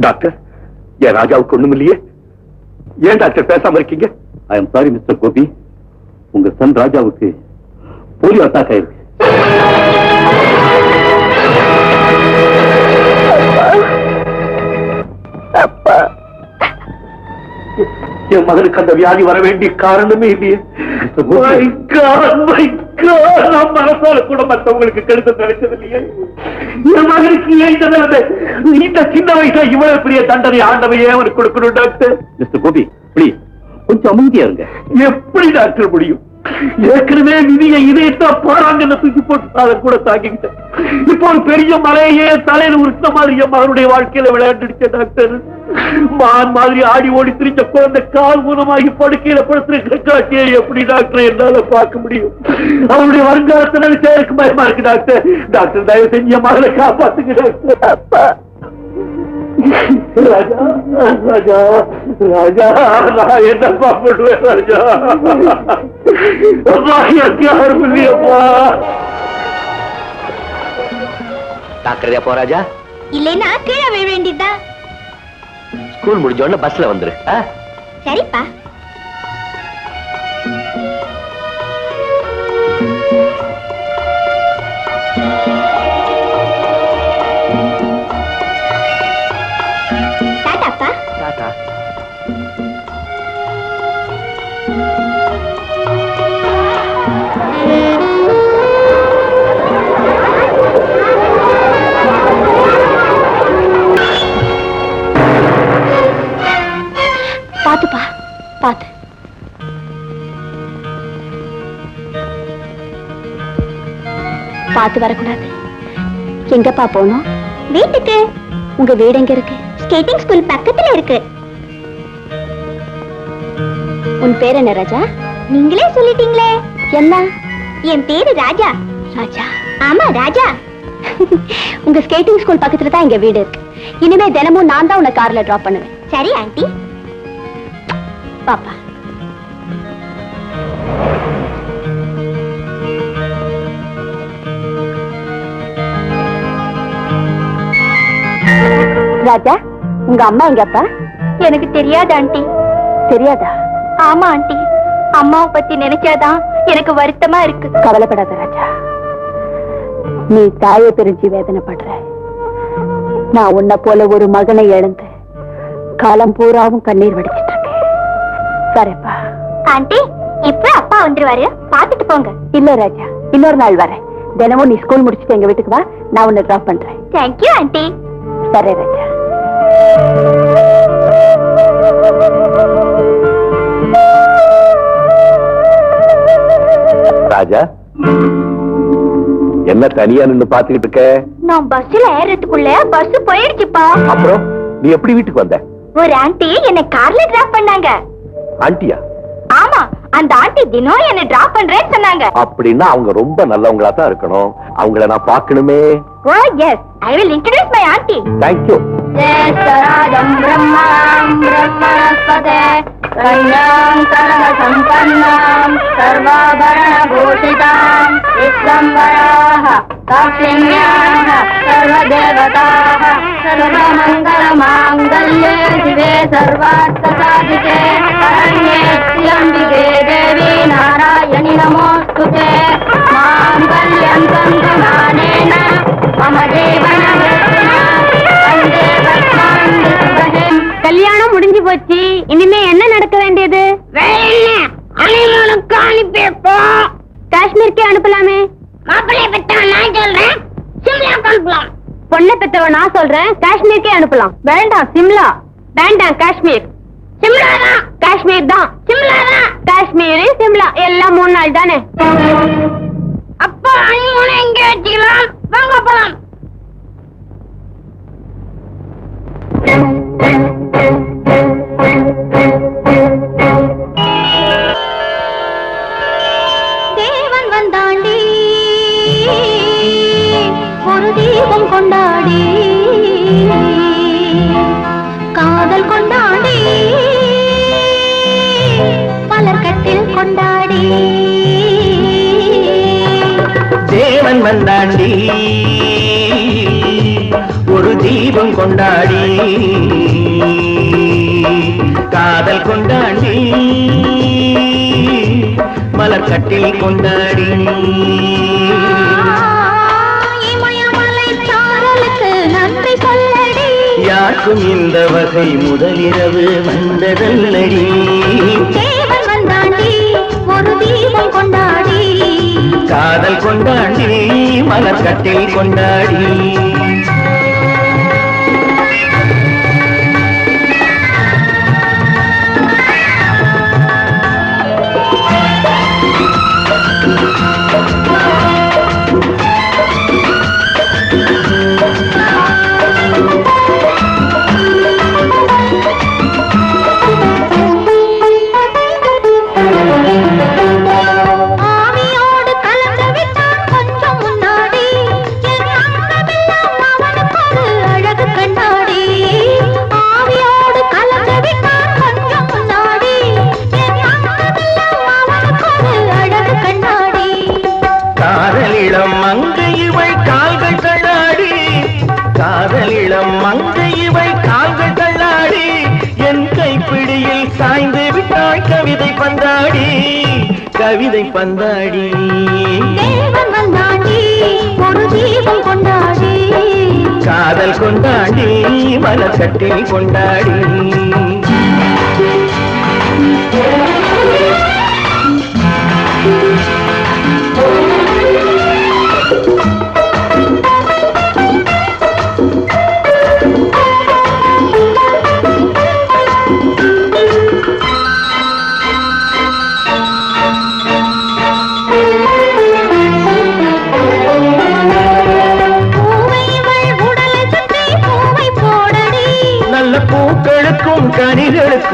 Doctor என் ராஜாவுக்கு ஒண்ணும் இல்லையே ஏன் டாக்டர் பேசாம இருக்கீங்க? I am sorry mister Gopi உங்க சன் ராஜாவுக்கு போலியோ அட்டாக் ஆயிருக்கு. என் மகனுக்கு அந்த வியாதி வர வேண்டிய காரணமே இல்லையே. நான் மனசால கூட மத்தவங்களுக்கு கெடுத்து நினைச்சது இல்லையே என் மகனுக்கு ஏன் இந்த நிலைமை? இந்த சின்ன வயசுல இவ்வளவு பெரிய தண்டனை ஆண்டவையே அவனுக்கு கொடுக்கணும் டாக்டர்? மிஸ்டர் கோபி ப்ளீஸ் கொஞ்சம் அமைதியா இருங்க. எப்படி டாக்டர் முடியும்? ஏற்கனவே விதியை இதயத்தா பாறாங்கன்னு தூக்கி போட்டு அதை கூட தாக்கிக்கிட்டேன். இப்போ ஒரு பெரிய மலையே தலையில உருத்த மாதிரி என் மகனுடைய வாழ்க்கையில விளையாண்டுடுச்ச டாக்டர். மான் மாதிரி ஆடி ஓடி திரிஞ்ச குழந்தை கால் ஊனமாகி படுக்கையில படுத்திருக்கிற காட்சியை எப்படி டாக்டர் என்னால பார்க்க முடியும்? அவருடைய வருங்காலத்தை நினைச்சா எனக்கு பயமா இருக்கு டாக்டர். டாக்டர் தயவு செஞ்சு என் மகளை காப்பாத்துங்க டாக்டர். ராஜா ராஜா ராஜா நான் என்னப்பா பண்ணுவேன் ராஜா? அப்பா எனக்கு யாரும் இல்லையப்பா. ஜாக்கிரதையா போ ராஜா? இல்லைன்னா கீழே விழ வேண்டியதுதான். ஸ்கூல் முடிஞ்ச உடனே பஸ்ல வந்துரு? சரிப்பா. பார்த்து வரக்கூடாது. எங்கப்பா போனோம்? வீட்டுக்கு. உங்க வீடு எங்க இருக்கு? ஸ்கேட்டிங் ஸ்கூல் பக்கத்துல இருக்கு. உன் பேர் என்ன ராஜா? நீங்களே சொல்லிட்டீங்களே. என்ன? என் பேரு ராஜா. ராஜா? ஆமா ராஜா. உங்க ஸ்கேட்டிங் ஸ்கூல் பக்கத்துல தான் எங்க வீடு இருக்கு. இனிமே தினமும் நான் தான் உன்னை கார்ல டிராப் பண்ணுவேன். சரி ஆண்டி. பாப்பா. ராஜா உங்க அம்மா எங்கப்பா எனக்கு தெரியாது ஆண்டி. தெரியாதா? ஆமா ஆண்டி. அம்மாவை பத்தி நினைச்சாதான் எனக்கு வருத்தமா இருக்கு. கவலைப்படாத ராஜா. நீ தாயை பிரிஞ்சு வேதனைப்படுற. நான் உன்னை போல ஒரு மகனை இழந்து காலம் பூராவும் கண்ணீர் வடிச்சிட்டு இருக்கேன். சரிப்பா ஆண்டி இப்ப அப்பா வந்துருவாரு. பாத்துட்டு போங்க. இல்ல ராஜா இன்னொரு நாள் வரேன். தினமும் நீ ஸ்கூல் முடிச்சுட்டு எங்க வீட்டுக்கு வா. நான் உன்னை டிராப் பண்றேன். Thank you aunty. சரி ராஜா ராஜா என்ன தனியா நின்னு பாத்துக்கிட்டு இருக்க நான் பஸ்ல ஏறதுக்குள்ள பஸ் போயிடுச்சுப்பா அப்புறம் நீ எப்படி வீட்டுக்கு வந்த ஒரு ஆண்டி என்னை கார்ல டிராப் பண்ணாங்க ஆண்டியா ஆமா அந்த ஆண்டி தினம் என்ன டிராப் பண்றேன்னு சொன்னாங்க அப்படின்னா அவங்க ரொம்ப நல்லவங்களா தான் இருக்கணும் அவங்கள நான் ఓ yes I will introduce my aunty thank you జ్యేష్ఠరాజం బ్రహ్మణం బ్రహ్మణస్పతే కన్యాం కరణ సంపన్నాం సర్వాభరణ భూషితాం విశ్వంబరాహ కాక్షిణ్యాం సర్వదేవతాః సర్వమంగళ మాంగళ్యే శివే సర్వార్థ సాధికే శరణ్యే శ్రియంబికే దేవి నారాయణి నమో கல்யாணம் முடிஞ்சு போச்சு. இனிமே என்ன நடக்க வேண்டியது? அனைவனுக்கு அனுப்பி காஷ்மீருக்கே அனுப்பலாமே. மாப்பிள்ளை பெற்றவன் நான் சொல்றேன் சிம்லாக்கு அனுப்பலாம் பொண்ணை பெற்றவன் நான் சொல்றேன் காஷ்மீருக்கே அனுப்பலாம். வேண்டாம் சிம்லா. வேண்டாம் காஷ்மீர். சிம்லா தான் காஷ்மீர் தான். சிம்லா தான் காஷ்மீர் சிம்லா எல்லாம் மூணு நாள் தானே? அப்போ அனிமூனை எங்க வச்சுக்கலாம். வாங்க போலாம். தேவன் வந்தாண்டி ஒரு தீபம் கொண்டாடி. காதல் கொண்டாடி பலர் கட்டில் கொண்டாடி. தேவன் வந்தாண்டி ஒரு தீபம் கொண்டாடி. காதல் கொண்டாடி. மலர் கட்டில் கொண்டாடி. யாருக்கும் இந்த வகை முதலிரவு வந்ததல்லடி. ஒரு தீபம் கொண்டாடி காதல் கொண்டாடி மலர் கட்டில் கொண்டாடி. விட்டாள் கவிதை பந்தாடி கவிதை பந்தாடி. காதல் கொண்டாடி மலர் கட்டில் கொண்டாடி.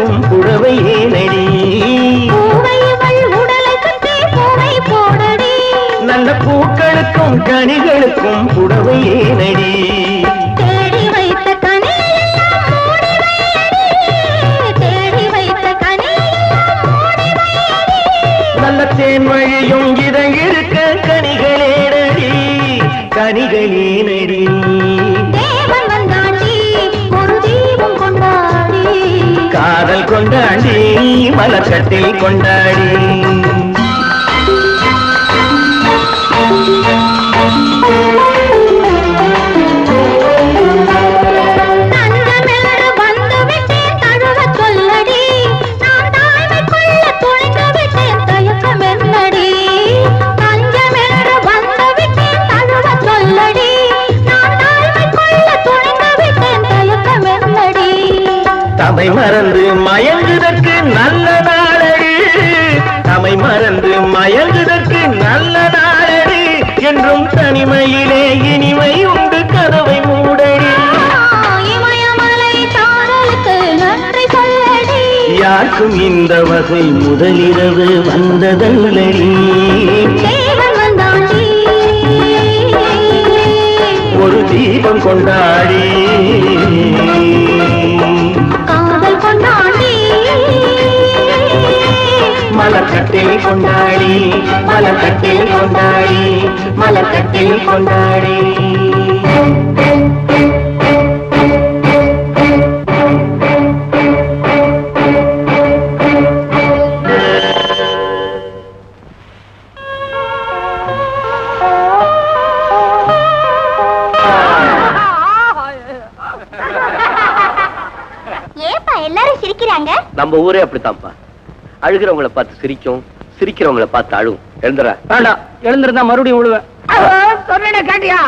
கனிகளுக்கும் புடவை ஏனடி? நல்ல பூக்களுக்கும் கனிகளுக்கும் புடவை ஏனடி? நல்ல தேன் வழியும் இதழ் இருக்க கனிகளேனடி. கனிகளேனடி. தயக்கம் என்னடி. தமை மறந்து மயங்குதற்கு நல்ல நாளடி உன்னை மறந்து மயங்குதற்கு நல்ல நாளடி என்றும் தனிமையிலே இனிமை உண்டு கதவை மூடடி. யாருக்கும் இந்த வகை முதலிரவு வந்ததல்லடி. ஒரு தீபம் கொண்டாடி. மலக்கட்டில் கொண்டாடி மலக்கட்டில் கொண்டாடி மலக்கட்டில் கொண்டாடி. ஏப்பா எல்லாரும் சிரிக்கிறாங்க? நம்ம ஊரே அப்படித்தான்ப்பா. அழுகிறவங்கள பார்த்து சிரிக்கும் சிரிக்கிறவங்கள பார்த்து அழுவும். எழுந்துறா. வேண்டாம் எழுந்திருந்தா மறுபடியும் விழுவேன் சொன்னேன் கேட்டியா?